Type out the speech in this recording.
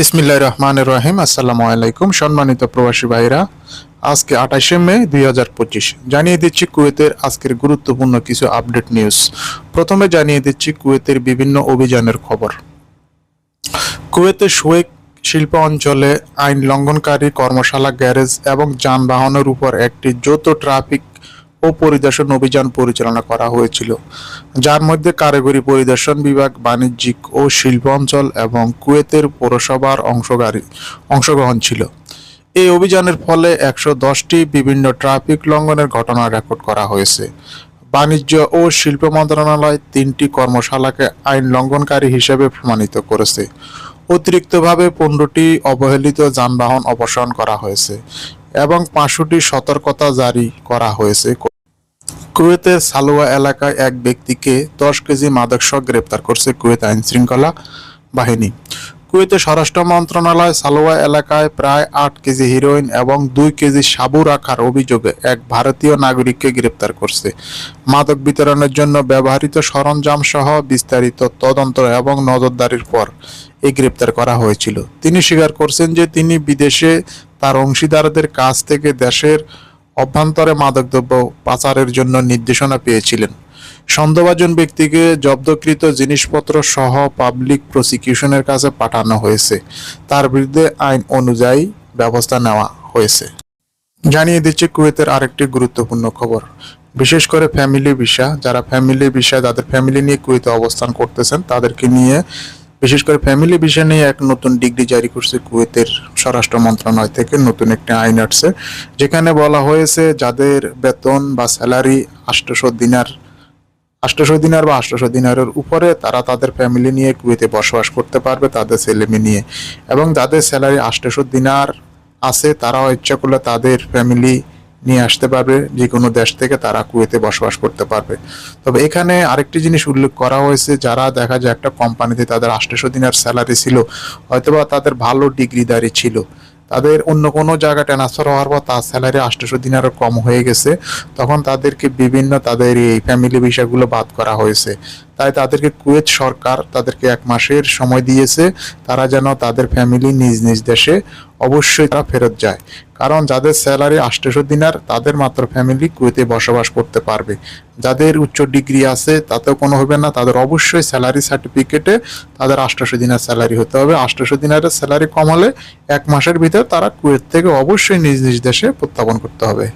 বিসমিল্লাহ রহমান রহিম। আসসালামু আলাইকুম সম্মানিত প্রবাসী ভাইরা। আজকে আঠাশে মে দুই হাজার পঁচিশ। জানিয়ে দিচ্ছি কুয়েতের আজকের গুরুত্বপূর্ণ কিছু আপডেট নিউজ। প্রথমে জানিয়ে দিচ্ছি কুয়েতের বিভিন্ন অভিযানের খবর। কুয়েতের শোয়েক শিল্প অঞ্চলে আইন লঙ্ঘনকারী কর্মশালা, গ্যারেজ এবং যানবাহনের উপর একটি যৌথ ট্রাফিক ও পরিদর্শন অভিযান পরিচালনা করা হয়েছিল। যার মধ্যে কারিগরি পরিদর্শন বিভাগ, বাণিজ্যিক ও শিল্প অঞ্চল এবং কুয়েতের পৌরসভার অংশগারী অংশগ্রহণ ছিল। এই অভিযানের ফলে একশো দশটি বিভিন্ন ট্রাফিক লঙ্ঘনের ঘটনা রেকর্ড করা হয়েছে। বাণিজ্য ও শিল্প মন্ত্রণালয় তিনটি কর্মশালাকে আইন লঙ্ঘনকারী হিসেবে প্রমাণিত করেছে। অতিরিক্তভাবে পনেরোটি অবহেলিত যানবাহন অপসারণ করা হয়েছে এবং পাঁচশোটি সতর্কতা জারি করা হয়েছে। কুয়েতের সালোয়া এলাকায় এক ব্যক্তিকে দশ কেজি মাদকসহ গ্রেপ্তার করছে কুয়েত আইন শৃঙ্খলা বাহিনী। কুয়েতে স্বরাষ্ট্র মন্ত্রণালয় সালোয়া এলাকায় প্রায় আট কেজি হিরোইন এবং দুই কেজি সাবু রাখার অভিযোগে এক ভারতীয় নাগরিককে গ্রেপ্তার করছে। মাদক বিতরণের জন্য ব্যবহৃত সরঞ্জাম সহ বিস্তারিত তদন্ত এবং নজরদারির পর এই গ্রেপ্তার করা হয়েছিল। তিনি স্বীকার করছেন যে তিনি বিদেশে তার অংশীদারদের কাছ থেকে দেশের অভ্যন্তরে মাদকদ্রব্য পাচারের জন্য নির্দেশনা পেয়েছিলেন। সন্দেহভাজন ব্যক্তিকে জব্দকৃত জিনিসপত্র সহ পাবলিক প্রসিকিউশনের কাছে পাঠানো হয়েছে। তার বিরুদ্ধে আইন অনুযায়ী ব্যবস্থা নেওয়া হয়েছে। জানিয়ে দিচ্ছে, কুয়েতের আরেকটি গুরুত্বপূর্ণ খবর। বিশেষ করে ফ্যামিলি ভিসা, যারা ফ্যামিলি ভিসা যাদের ফ্যামিলি নিয়ে কুয়েতে অবস্থান করতেছেন, তাদেরকে নিয়ে বিশেষ করে ফ্যামিলি ভিসা নিয়ে এক নতুন ডিগ্রি জারি করছে কুয়েতের স্বরাষ্ট্র মন্ত্রণালয় থেকে, নতুন একটি আইন আসছে, যেখানে বলা হয়েছে যাদের বেতন বা স্যালারি আষ্টশো দিনার আষ্টশো দিনার বা আষ্টশো দিনারের উপরে তারা তাদের ফ্যামিলি নিয়ে কুয়েতে বসবাস করতে পারবে, তাদের ছেলে মেয়ে নিয়ে। এবং যাদের স্যালারি আষ্টশো দিনার আছে, তারাও ইচ্ছা করলে তাদের ফ্যামিলি নিয়ে আসতে পারবে, যে কোনো দেশ থেকে তারা কুয়েতে বসবাস করতে পারবে। তবে এখানে আরেকটি জিনিস উল্লেখ করা হয়েছে, যারা দেখা যায় একটা কোম্পানিতে তাদের আষ্টশো দিনের স্যালারি ছিল, হয়তোবা তাদের ভালো ডিগ্রিদারি ছিল। তাদের অন্য কোনো জায়গায় ট্রান্সফার হওয়ার পর তার স্যালারি আষ্টশো দিন আরও কম হয়ে গেছে। তখন তাদেরকে বিভিন্ন তাদের এই ফ্যামিলি বিষয়গুলো বাদ করা হয়েছে। তাই তাদেরকে কুয়েত সরকার তাদেরকে এক মাসের সময় দিয়েছে, তারা যেন তাদের ফ্যামিলি নিজ নিজ দেশে অবশ্যই তারা ফেরত যায়। কারণ যাদের স্যালারি আষ্টশো দিনার, তাদের মাত্র ফ্যামিলি কুয়েতে বসবাস করতে পারবে। যাদের উচ্চ ডিগ্রি আছে, তাতেও কোনো হবে না, তাদের অবশ্যই স্যালারি সার্টিফিকেটে তাদের আষ্টশো দিনের স্যালারি হতে হবে। আষ্টশো দিনারের স্যালারি কম হলে এক মাসের ভিতরে তারা কুয়েত থেকে অবশ্যই নিজ নিজ দেশে প্রত্যাপন করতে হবে।